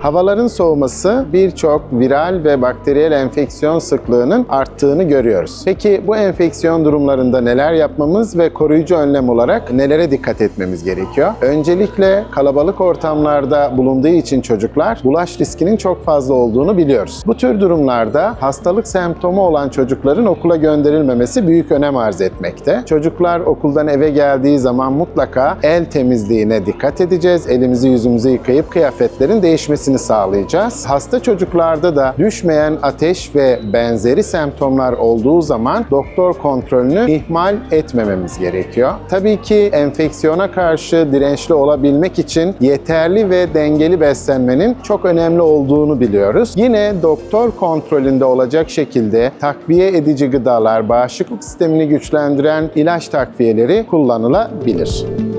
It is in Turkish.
Havaların soğuması birçok viral ve bakteriyel enfeksiyon sıklığının arttığını görüyoruz. Peki bu enfeksiyon durumlarında neler yapmamız ve koruyucu önlem olarak nelere dikkat etmemiz gerekiyor? Öncelikle kalabalık ortamlarda bulunduğu için çocuklar bulaş riskinin çok fazla olduğunu biliyoruz. Bu tür durumlarda hastalık semptomu olan çocukların okula gönderilmemesi büyük önem arz etmekte. Çocuklar okuldan eve geldiği zaman mutlaka el temizliğine dikkat edeceğiz. Elimizi yüzümüzü yıkayıp kıyafetlerin değişmesini sağlayacağız. Hasta çocuklarda da düşmeyen ateş ve benzeri semptomlar olduğu zaman doktor kontrolünü ihmal etmememiz gerekiyor. Tabii ki enfeksiyona karşı dirençli olabilmek için yeterli ve dengeli beslenmenin çok önemli olduğunu biliyoruz. Yine doktor kontrolünde olacak şekilde takviye edici gıdalar, bağışıklık sistemini güçlendiren ilaç takviyeleri kullanılabilir.